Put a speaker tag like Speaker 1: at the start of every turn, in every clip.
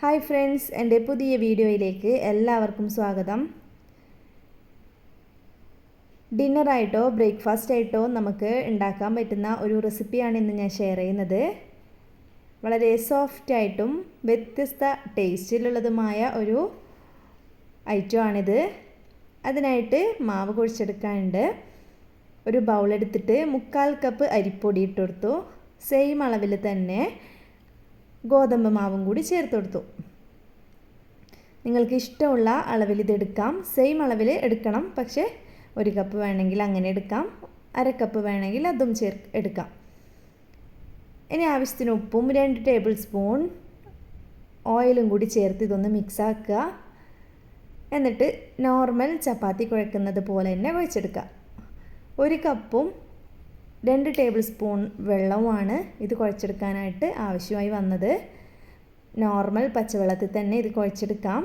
Speaker 1: Hi friends എന്റെ പുതിയ വീഡിയോയിലേക്ക് എല്ലാവർക്കും സ്വാഗതം. ഡിന്നറായിട്ടോ ബ്രേക്ക്ഫാസ്റ്റ് ആയിട്ടോ നമുക്ക് ഉണ്ടാക്കാൻ പറ്റുന്ന ഒരു റെസിപ്പിയാണ് ഇന്ന് ഞാൻ ഷെയർ ചെയ്യുന്നത്. വളരെ സോഫ്റ്റായിട്ടും വ്യത്യസ്ത ടേസ്റ്റിലുള്ളതുമായ ഒരു ഐറ്റമാണിത്. അതിനായിട്ട് മാവ് കുഴിച്ചെടുക്കാനുണ്ട്. ഒരു ബൗളെടുത്തിട്ട് മുക്കാൽ കപ്പ് അരിപ്പൊടി ഇട്ടെടുത്തു സെയിം അളവിൽ തന്നെ ഗോതമ്പ് മാവും കൂടി ചേർത്ത് കൊടുത്തു. നിങ്ങൾക്ക് ഇഷ്ടമുള്ള അളവിൽ ഇതെടുക്കാം സെയിം അളവിൽ എടുക്കണം. പക്ഷേ ഒരു കപ്പ് വേണമെങ്കിൽ അങ്ങനെ എടുക്കാം. അര കപ്പ് വേണമെങ്കിൽ അതും ചേർ എടുക്കാം. ഇനി ആവശ്യത്തിന് ഉപ്പും രണ്ട് ടേബിൾ സ്പൂൺ ഓയിലും കൂടി ചേർത്ത് ഇതൊന്ന് മിക്സ് ആക്കുക. എന്നിട്ട് നോർമൽ ചപ്പാത്തി കുഴക്കുന്നത് പോലെ തന്നെ കുഴച്ചെടുക്കുക. ഒരു കപ്പും രണ്ട് ടേബിൾ സ്പൂൺ വെള്ളവുമാണ് ഇത് കുഴച്ചെടുക്കാനായിട്ട് ആവശ്യമായി വന്നത്. നോർമൽ പച്ചവെള്ളത്തിൽ തന്നെ ഇത് കുഴച്ചെടുക്കാം.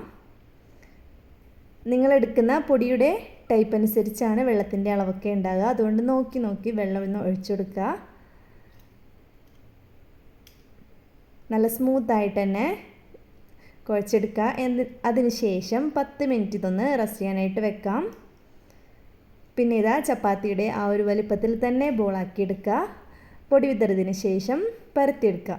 Speaker 1: നിങ്ങളെടുക്കുന്ന പൊടിയുടെ ടൈപ്പ് അനുസരിച്ചാണ് വെള്ളത്തിന്റെ അളവൊക്കെ ഉണ്ടാകുക അതുകൊണ്ട് നോക്കി നോക്കി വെള്ളം ഒന്ന് ഒഴിച്ചെടുക്കുക നല്ല സ്മൂത്തായിട്ട് തന്നെ കുഴച്ചെടുക്കുക. എന്ത് അതിന് ശേഷം പത്ത് മിനിറ്റ് ഇതൊന്ന് റെസ്റ്റ് ചെയ്യാനായിട്ട് വെക്കാം. പിന്നെ ഇതാ ചപ്പാത്തിയുടെ ആ ഒരു വലിപ്പത്തിൽ തന്നെ ബോളാക്കി എടുക്കുക പൊടി വിതറിയതിന് ശേഷം പരത്തിയെടുക്കുക.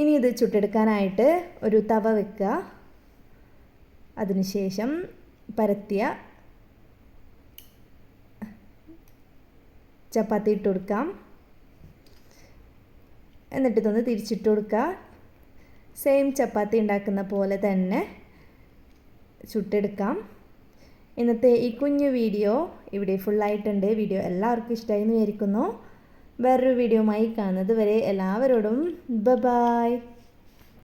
Speaker 1: ഇനി ഇത് ചുട്ടെടുക്കാനായിട്ട് ഒരു തവ വെക്കുക. അതിനുശേഷം പരത്തിയ ചപ്പാത്തി ഇട്ട് കൊടുക്കാം. എന്നിട്ട് ഇതൊന്ന് തിരിച്ചിട്ട് കൊടുക്കുക. സെയിം ചപ്പാത്തി ഉണ്ടാക്കുന്ന പോലെ തന്നെ ചുട്ടെടുക്കാം. ഇന്നത്തെ ഈ കുഞ്ഞു വീഡിയോ ഇവിടെ ഫുള്ളായിട്ടുണ്ട് വീഡിയോ എല്ലാവർക്കും ഇഷ്ടമായി എന്ന് വിചാരിക്കുന്നു. വേറൊരു വീഡിയോയുമായി കാണുന്നത് വരെ എല്ലാവരോടും ബ ബായ്